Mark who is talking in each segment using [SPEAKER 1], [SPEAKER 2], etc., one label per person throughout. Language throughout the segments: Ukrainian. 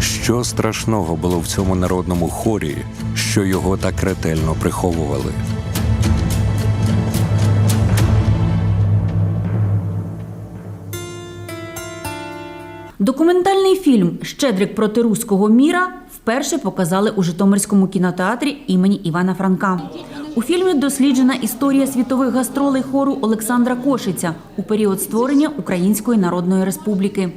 [SPEAKER 1] Що страшного було в цьому народному хорі, що його так ретельно приховували?
[SPEAKER 2] Документальний фільм Щедрик проти руського міра вперше показали у Житомирському кінотеатрі імені Івана Франка. У фільмі досліджена історія світових гастролей хору Олександра Кошиця у період створення Української Народної Республіки.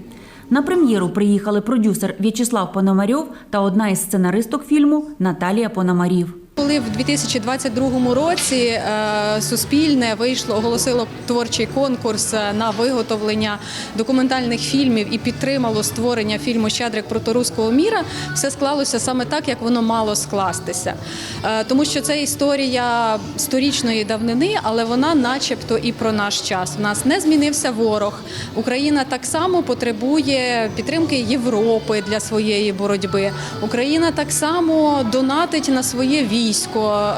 [SPEAKER 2] На прем'єру приїхали продюсер В'ячеслав Пономарьов та одна із сценаристок фільму Наталія Пономарів.
[SPEAKER 3] Коли в 2022 році е, Суспільне вийшло, оголосило творчий конкурс е, на виготовлення документальних фільмів і підтримало створення фільму Щедрик проти руського міра, все склалося саме так, як воно мало скластися. Е, Тому що це історія сторічної давнини, але вона, начебто, і про наш час. У нас не змінився ворог. Україна так само потребує підтримки Європи для своєї боротьби. Україна так само донатить на своє військо,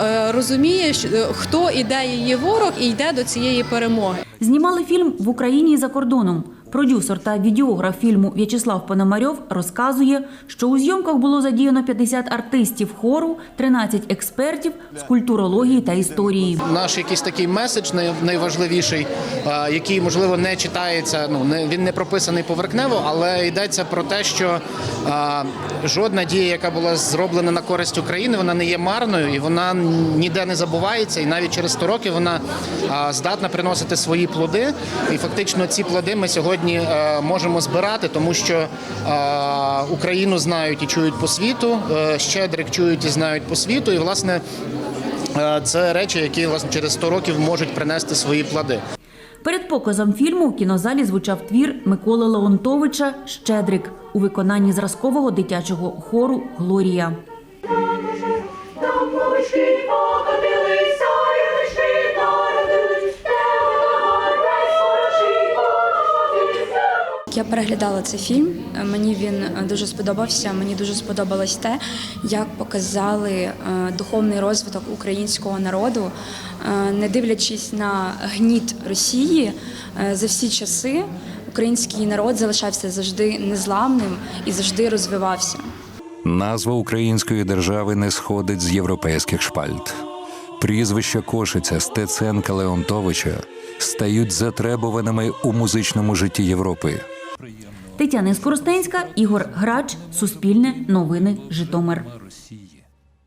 [SPEAKER 3] е, розуміє, хто і іде її ворог і йде до цієї перемоги.
[SPEAKER 2] Знімали фільм в Україні і за кордоном. Продюсер та відеограф фільму В'ячеслав Пономарьов розказує, що у зйомках було задіяно 50 артистів хору, 13 експертів з культурології та історії.
[SPEAKER 4] наш якийсь такий меседж найважливіший, який можливо не читається. Ну він не прописаний поверхнево, але йдеться про те, що жодна дія, яка була зроблена на користь України, вона не є марною і вона ніде не забувається. І навіть через 100 років вона здатна приносити свої плоди. І фактично ці плоди ми сьогодні е, можемо збирати, тому що Україну знають і чують по світу. е, Щедрик чують і знають по світу. І власне. Е, Це речі, які власне через 100 років можуть принести свої плоди.
[SPEAKER 2] Перед показом фільму у кінозалі звучав твір Миколи Леонтовича Щедрик у виконанні зразкового дитячого хору Глорія.
[SPEAKER 5] Я переглядала цей фільм. Мені він е, дуже сподобався. Мені дуже сподобалось те, як показали е, духовний розвиток українського народу, Е, не дивлячись на гніт Росії за всі часи. Український народ залишався завжди незламним і завжди розвивався.
[SPEAKER 1] Назва української держави не сходить з європейських шпальт. Прізвища Кошиця, Стеценка Леонтовича стають затребуваними у музичному житті Європи.
[SPEAKER 2] Тетяна Скоростенська, Ігор Грач, Суспільне, Новини, Житомир.